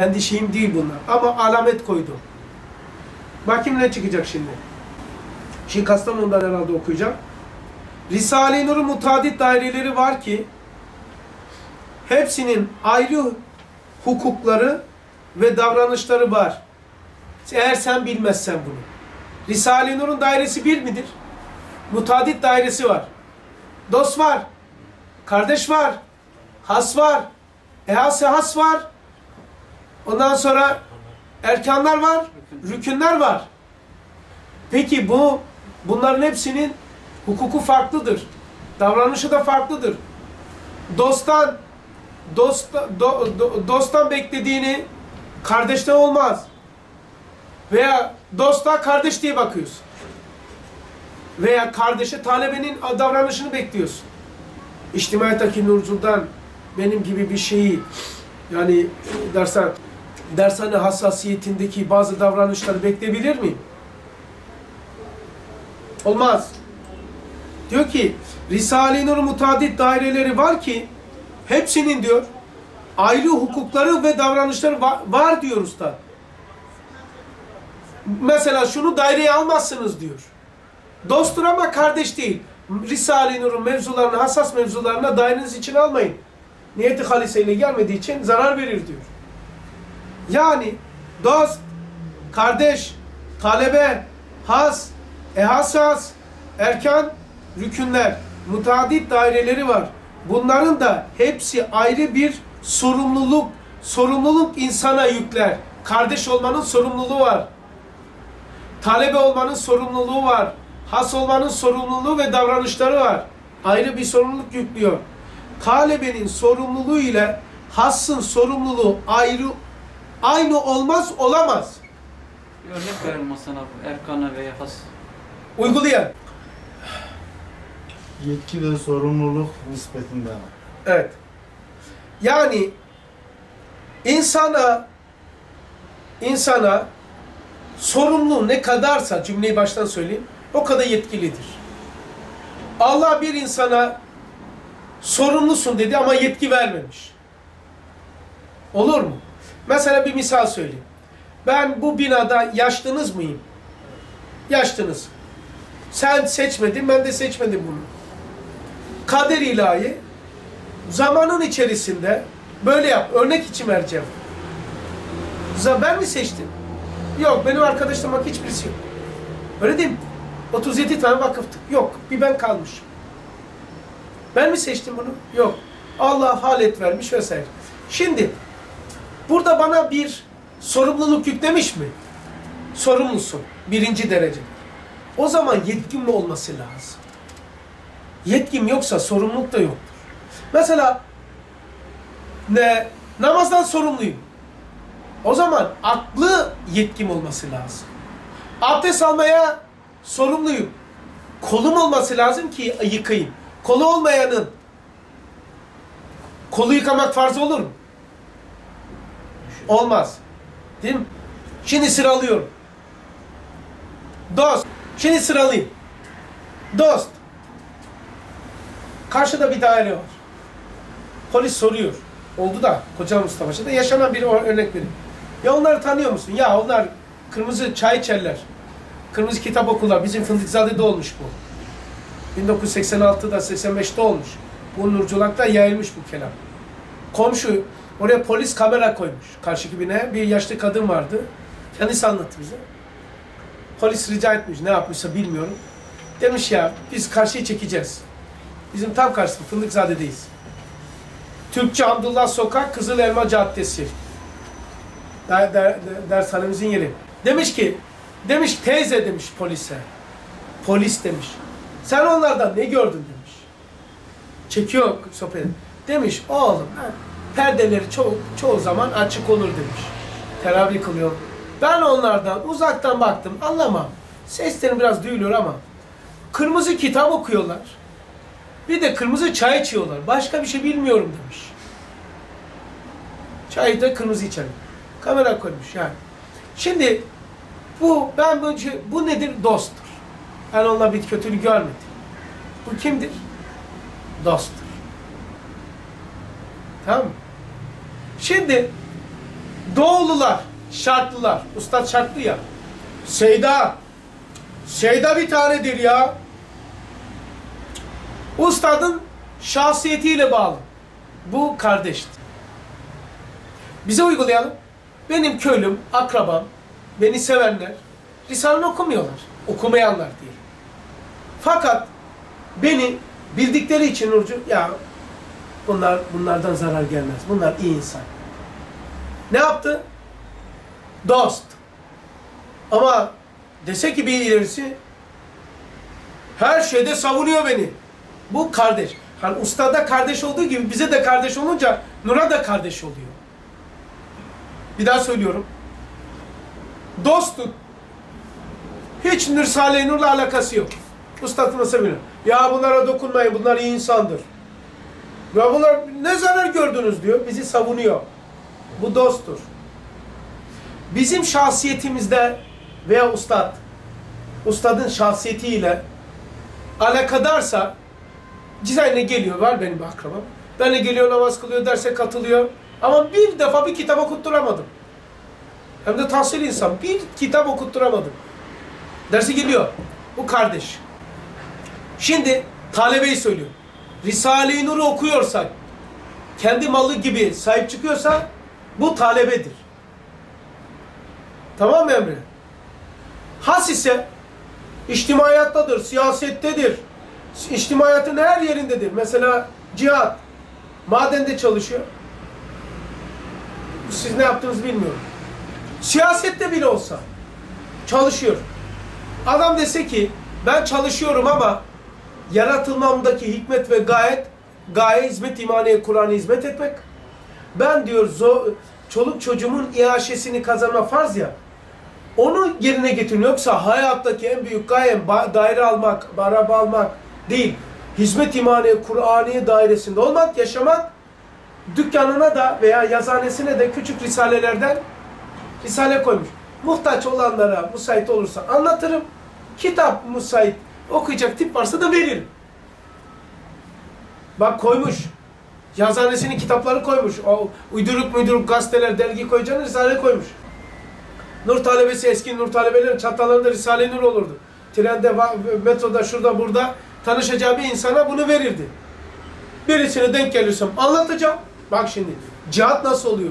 Kendi şeyim değil bunlar. Ama alamet koydu. Bakayım ne çıkacak şimdi. Şimdi Kastamonu'dan herhalde okuyacağım. Risale-i Nur'un mutadit daireleri var ki hepsinin ayrı hukukları ve davranışları var. Eğer sen bilmezsen bunu. Risale-i Nur'un dairesi bir midir? Mutadit dairesi var. Dost var. Kardeş var. Has var. Ehas has var. Ondan sonra erkanlar var. Rükünler var. Peki bu bunların hepsinin hukuku farklıdır. Davranışı da farklıdır. Dosttan dost, do, do- dosttan beklediğini kardeşten olmaz. Veya dosta kardeş diye bakıyorsun. Veya kardeşe talebenin davranışını bekliyorsun. İçtimaiyattaki nurculdan benim gibi bir şeyi yani dersen dershane hassasiyetindeki bazı davranışları bekleyebilir miyim? Olmaz. Diyor ki Risale-i Nur'un mutadit daireleri var ki hepsinin diyor ayrı hukukları ve davranışları var, var diyor usta. Mesela şunu daireye almazsınız diyor. Dosttur ama kardeş değil. Risale-i Nur'un mevzularını, hassas mevzularına daireniz için almayın. Niyeti haliseyle gelmediği için zarar verir diyor. Yani dost, kardeş, talebe, has, ehasas, erkan, rükünler, mutadit daireleri var. Bunların da hepsi ayrı bir sorumluluk, sorumluluk insana yükler. Kardeş olmanın sorumluluğu var. Talebe olmanın sorumluluğu var. Has olmanın sorumluluğu ve davranışları var. Ayrı bir sorumluluk yüklüyor. Talebenin sorumluluğu ile hassın sorumluluğu ayrı aynı olmaz olamaz. Bir örnek verelim Hasan abi. Erkan'a veya has. Uygulayan. Yetki ve sorumluluk nispetinde. Evet. Yani insana insana sorumlu ne kadarsa cümleyi baştan söyleyeyim o kadar yetkilidir. Allah bir insana sorumlusun dedi ama yetki vermemiş. Olur mu? Mesela bir misal söyleyeyim. Ben bu binada yaşlınız mıyım? Yaşlınız. Sen seçmedin, ben de seçmedim bunu. Kader ilahi zamanın içerisinde böyle yap. Örnek için vereceğim. Ben mi seçtim? Yok, benim arkadaşlarım hiçbirisi yok. Öyle değil mi? 37 tane vakıftık. Yok, bir ben kalmışım. Ben mi seçtim bunu? Yok. Allah halet vermiş vesaire. Şimdi burada bana bir sorumluluk yüklemiş mi? Sorumlusun. Birinci derece. O zaman yetkim mi olması lazım? Yetkim yoksa sorumluluk da yoktur. Mesela ne namazdan sorumluyum. O zaman aklı yetkim olması lazım. Abdest almaya sorumluyum. Kolum olması lazım ki yıkayayım. Kolu olmayanın kolu yıkamak farz olur mu? Olmaz. Değil mi? Şimdi sıralıyorum. Dost. Şimdi sıralayayım. Dost. Karşıda bir daire var. Polis soruyor. Oldu da Koca Mustafa'da yaşanan bir örnek vereyim. Ya onları tanıyor musun? Ya onlar kırmızı çay içerler. Kırmızı kitap okurlar. Bizim Fındıkzade'de olmuş bu. 1986'da 85'te olmuş. Bu Nurculak'ta yayılmış bu kelam. Komşu oraya polis kamera koymuş karşı binaya. Bir yaşlı kadın vardı. Kendisi anlattı bize. Polis rica etmiş. Ne yapmışsa bilmiyorum. Demiş ya biz karşıyı çekeceğiz. Bizim tam karşısında Fındıkzade'deyiz. Türkçe Abdullah Sokak Kızıl Elma Caddesi. Der, der- dershanemizin yeri. Demiş ki, demiş teyze demiş polise. Polis demiş. Sen onlardan ne gördün demiş. Çekiyor sohbeti. Demiş oğlum ben perdeleri çoğu, çoğu zaman açık olur demiş. Teravih kılıyor. Ben onlardan uzaktan baktım anlamam. Seslerim biraz duyuluyor ama kırmızı kitap okuyorlar. Bir de kırmızı çay içiyorlar. Başka bir şey bilmiyorum demiş. Çayı da kırmızı içerim. Kamera koymuş yani. Şimdi bu ben bu bu nedir? Dosttur. Ben onunla bir kötülük görmedim. Bu kimdir? Dosttur. Tamam? Şimdi Doğulular, şartlılar. Ustad şartlı ya. Seyda. Seyda bir tanedir ya. Ustadın şahsiyetiyle bağlı. Bu kardeşti. Bize uygulayalım. Benim köylüm, akrabam, beni sevenler Risale'ni okumuyorlar. Okumayanlar değil. Fakat beni bildikleri için Nurcu ya bunlar bunlardan zarar gelmez. Bunlar iyi insan. Ne yaptı? Dost. Ama dese ki bir ilerisi her şeyde savunuyor beni. Bu kardeş. Hani ustada kardeş olduğu gibi bize de kardeş olunca Nur'a da kardeş oluyor. Bir daha söylüyorum. Dostun hiç Risale-i Nur'la alakası yok. Ustad nasıl bilir? Ya bunlara dokunmayın, bunlar iyi insandır. Ya bunlar ne zarar gördünüz diyor, bizi savunuyor. Bu dosttur. Bizim şahsiyetimizde veya ustad, ustadın şahsiyetiyle alakadarsa Cizayir'e geliyor, var benim bir akrabam. Benle geliyor, namaz kılıyor, derse katılıyor. Ama bir defa bir kitap okutturamadım. Hem de tahsil insan. Bir kitap okutturamadım. Dersi geliyor. Bu kardeş. Şimdi talebeyi söylüyor. Risale-i Nur'u okuyorsak, kendi malı gibi sahip çıkıyorsa bu talebedir. Tamam mı Emre? Has ise içtimaiyattadır, siyasettedir. İçtimaiyatın her yerindedir. Mesela cihat, madende çalışıyor. Siz ne yaptığınızı bilmiyorum. Siyasette bile olsa çalışıyor. Adam dese ki ben çalışıyorum ama yaratılmamdaki hikmet ve gayet gaye hizmet imaniye Kur'an'a hizmet etmek. Ben diyor zo, çoluk çocuğumun iaşesini kazanma farz ya. Onu yerine getirin. Yoksa hayattaki en büyük gayem daire almak, araba almak değil. Hizmet imaniye Kur'aniye dairesinde olmak, yaşamak. Dükkanına da veya yazhanesine de küçük risalelerden risale koymuş. Muhtaç olanlara müsait olursa anlatırım. Kitap müsait okuyacak tip varsa da veririm. Bak koymuş. Yazhanesinin kitapları koymuş. O uyduruk muyduruk gazeteler, dergi koyacağını risale koymuş. Nur talebesi eski Nur talebelerin çantalarında Risale-i Nur olurdu. Trende, metroda, şurada, burada tanışacağı bir insana bunu verirdi. Birisine denk gelirsem anlatacağım. Bak şimdi cihat nasıl oluyor?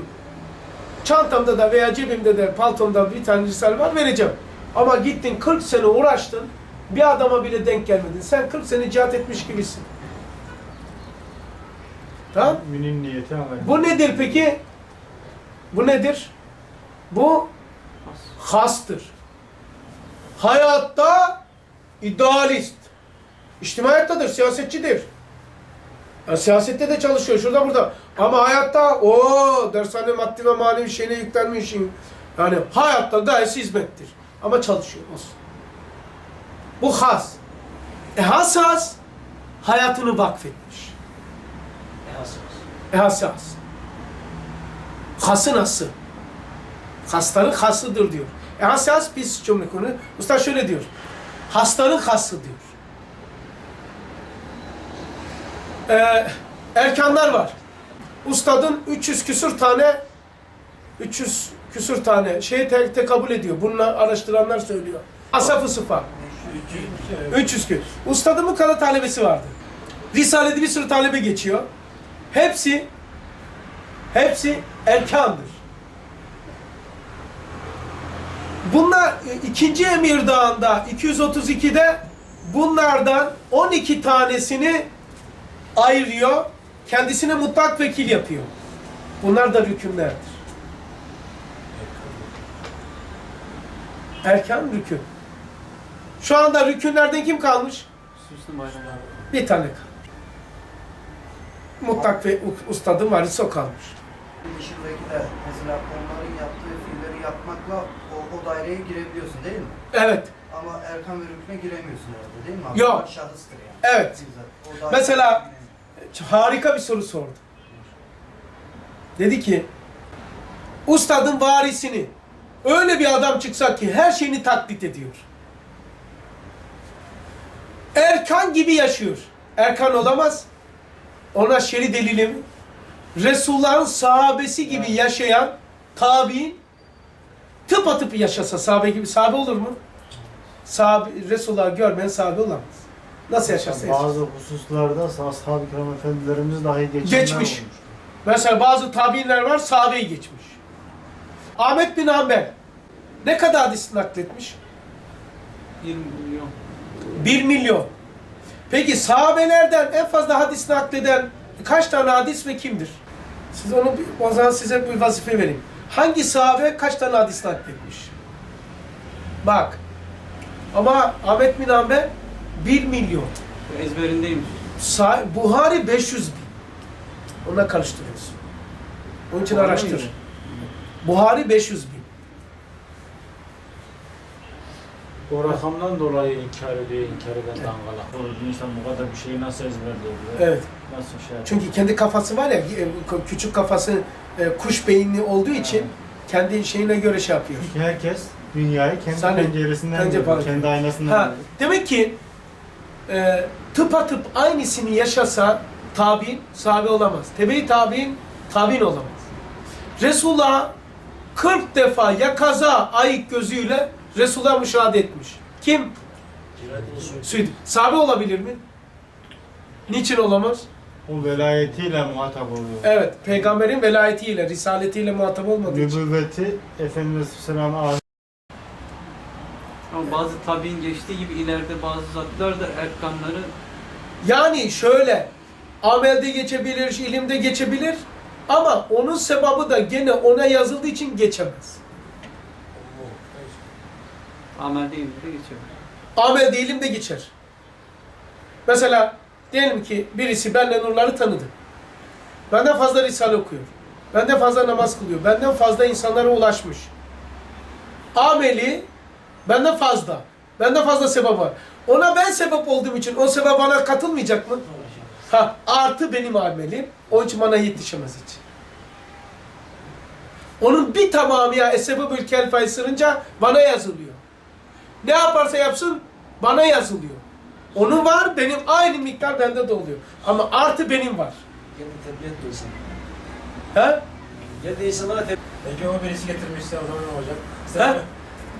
Çantamda da veya cebimde de paltomda bir tane risale var vereceğim. Ama gittin 40 sene uğraştın bir adama bile denk gelmedin. Sen 40 sene cihat etmiş gibisin. Tamam? Münün niyeti aynı. Bu nedir peki? Bu nedir? Bu Has. hastır. Hayatta idealist. İçtimaiyattadır, siyasetçidir. Ya siyasette de çalışıyor, şurada burada. Ama hayatta o dershane maddi ve manevi şeyine yüklenmiş. Yani hayatta gayet hizmettir. Ama çalışıyor olsun. Bu has. E has has hayatını vakfetmiş. E has has. Hasın hası. Hasıdır diyor. E has has biz cümle konu. Usta şöyle diyor. Hastanın hası diyor. Ee, erkanlar var. Ustadın 300 küsür tane 300 küsür tane şeyi tek kabul ediyor. Bunu araştıranlar söylüyor. Asaf-ı sıfa. 300 küsür. Ustadın bu kadar talebesi vardı. Risale'de bir sürü talebe geçiyor. Hepsi hepsi erkandır. Bunlar e, ikinci Emir Dağı'nda 232'de bunlardan 12 tanesini ayırıyor. Kendisine mutlak vekil yapıyor. Bunlar da rükünlerdir. Erkan rükün. Şu anda rükünlerden kim kalmış? Süslü bayram abi. Bir tane kalmış. Mutlak ve ustadın varisi o kalmış. dışındakiler mesela onların yaptığı fiilleri yapmakla o, o daireye girebiliyorsun değil mi? Evet. Ama erkan ve rüküne giremiyorsun herhalde değil mi? abi? Yok. Onlar Şahıstır yani. Evet. Bizzat. O daireye Mesela- harika bir soru sordu. Dedi ki, ustadın varisini öyle bir adam çıksa ki her şeyini taklit ediyor. Erkan gibi yaşıyor. Erkan olamaz. Ona şeri delilim. Resulullah'ın sahabesi gibi yaşayan tabi'in tıpatıp yaşasa sahabe gibi sahabe olur mu? Sahabe, Resulullah'ı görmeyen sahabe olamaz. Nasıl yaşarsa yaşasın. Bazı hususlarda ashab-ı kiram efendilerimiz dahi geçenler Geçmiş. olmuş. Mesela bazı tabiinler var sahabeyi geçmiş. Ahmet bin Hanbel ne kadar hadis nakletmiş? 20 milyon. 1 milyon. Peki sahabelerden en fazla hadis nakleden kaç tane hadis ve kimdir? Siz onu o zaman size bir vazife vereyim. Hangi sahabe kaç tane hadis nakletmiş? Bak. Ama Ahmet bin Hanbel 1 milyon. Ezberindeymiş. Sa- Buhari 500 bin. Onunla karıştırıyorsun. Onun için Buhari araştır. mi? Buhari 500 bin. O rakamdan dolayı inkar ediyor, inkar eden dangalak. Bu insan bu kadar bir şeyi nasıl ezberliyor? Evet. Nasıl şey yapıyor? Çünkü kendi kafası var ya, e, küçük kafası e, kuş beyinli olduğu için kendi şeyine göre şey yapıyor. Çünkü herkes dünyayı kendi Sen de- penceresinden görüyor, kendi aynasından Ha, görüyor. demek ki e, tıpatıp aynısını yaşasa tabi'in sahabe olamaz. Tebe-i tabi'in tabi'in olamaz. Resulullah 40 defa ya kaza ayık gözüyle Resulullah müşahede etmiş. Kim? Süd. Sahabe olabilir mi? Niçin olamaz? O velayetiyle muhatap oluyor. Evet, peygamberin velayetiyle, risaletiyle muhatap olmadığı için. Nübüvveti Efendimiz Aleyhisselam'a Ama bazı tabi'in geçtiği gibi ileride bazı zatlar da erkanları Yani şöyle, amelde geçebilir, ilimde geçebilir ama onun sebabı da gene ona yazıldığı için geçemez. Amel değil de geçiyor. Amelde ilimde geçer. Mesela diyelim ki birisi benle nurları tanıdı. Benden fazla risale okuyor. Benden fazla namaz kılıyor. Benden fazla insanlara ulaşmış. Ameli benden fazla. Benden fazla sebep var. Ona ben sebep olduğum için o sebep bana katılmayacak mı? Ha, artı benim amelim. O için bana yetişemez hiç. Onun bir tamamı ya esebebül kelfayı sırınca bana yazılıyor. Ne yaparsa yapsın bana yazılıyor. Onun var benim aynı miktar bende de oluyor. Ama artı benim var. Kendi tebliğ duysun. He? Ya da insanlara tebliğ Peki o birisi getirmişse o zaman ne olacak? He? Sen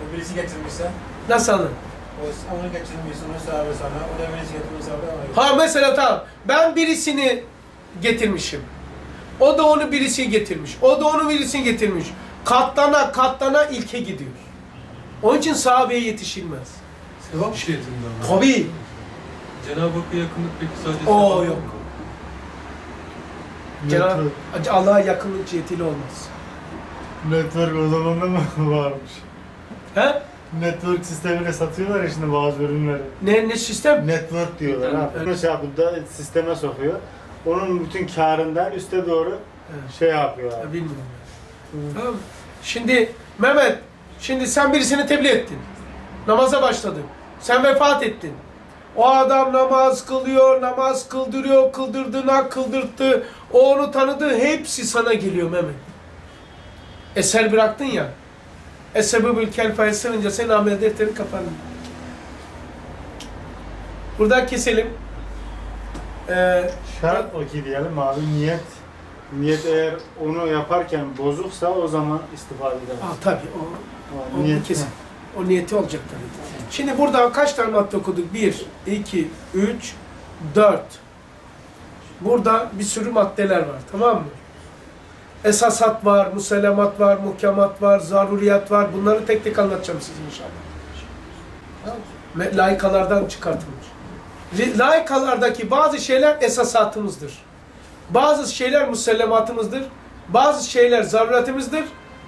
o birisi getirmişse, Nasıl anladın? o onu getirmişsin, onu sahabe sana, o da birisi getirmişse o da Ha mesela tamam. Ben birisini getirmişim. O da onu birisi getirmiş. O da onu birisi getirmiş. Katlana katlana ilke gidiyor. Onun için sahabeye yetişilmez. Sevap ama. Tabii. Cenab-ı Hakk'a yakınlık peki sadece O sevap yok. mı? Cenab network, Allah'a yakınlık cihetiyle olmaz. network o zaman da mı varmış? He? Network sistemiyle satıyorlar ya şimdi bazı ürünleri. Ne, ne sistem? Network diyorlar ha. Evet. Bunu şey yapıp da sisteme sokuyor. Onun bütün karından üste doğru Evet. şey yapıyor Ya. Bilmiyorum. Tamam. Şimdi Mehmet, şimdi sen birisini tebliğ ettin. Namaza başladın. Sen vefat ettin. O adam namaz kılıyor, namaz kıldırıyor, kıldırdığına kıldırttı. O onu tanıdı, hepsi sana geliyor Mehmet. Eser bıraktın ya. Esebebül kelfaya sığınca senin amel defterin kapandı. Buradan keselim. Ee, Şart o ki diyelim abi niyet niyet eğer onu yaparken bozuksa o zaman istifade edemez. ah, tabii o O O niyet kesin. O niyeti olacak tabii. Şimdi burada kaç tane madde okuduk? 1, 2, 3, 4. Burada bir sürü maddeler var. Tamam mı? Esasat var, musellemat var, muhkemat var, zaruriyat var. Bunları tek tek anlatacağım size inşallah. Tamam mı? Laikalardan çıkartılmış. Laikalardaki bazı şeyler esasatımızdır. Bazı şeyler musellematımızdır. Bazı şeyler zaruretimizdir.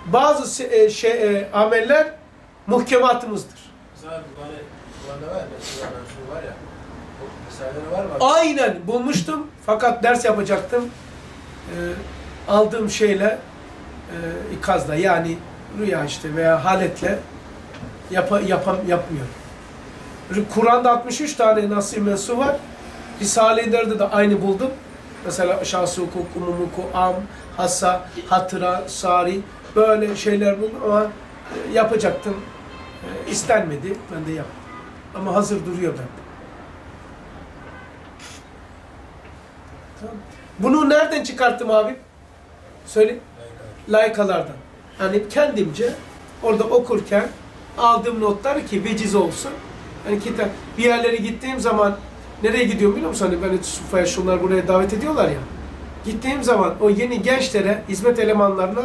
Bazı e, şey, e, ameller muhkematımızdır. Mesela var ya, var mı? Aynen bulmuştum fakat ders yapacaktım. Ee, aldığım şeyle e, ikazla yani rüya işte veya haletle yapa, yapam, yapmıyorum. Kur'an'da 63 tane nasih mensu var. Risale-i Der'de de aynı buldum. Mesela şahsı hukuk, umum hukuk, am, hassa, hatıra, sari böyle şeyler buldum ama e, yapacaktım. E, istenmedi. Ben de yaptım. Ama hazır duruyor bende. Tamam. Bunu nereden çıkarttım abi? Söyle. Laykalardan. hani kendimce orada okurken aldığım notlar ki veciz olsun. Hani kitap bir yerlere gittiğim zaman nereye gidiyorum biliyor musun? Hani beni Sufa'ya şunlar buraya davet ediyorlar ya. Gittiğim zaman o yeni gençlere, hizmet elemanlarına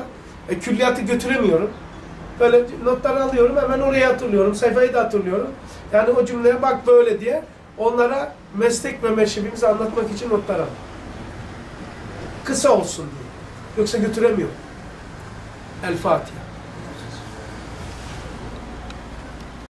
e, külliyatı götüremiyorum. Böyle notları alıyorum hemen oraya hatırlıyorum. Sayfayı da hatırlıyorum. Yani o cümleye bak böyle diye onlara meslek ve meşrebimizi anlatmak için notlar alıyorum. Kısa olsun diye. Yoksa götüremiyorum. El Fatiha.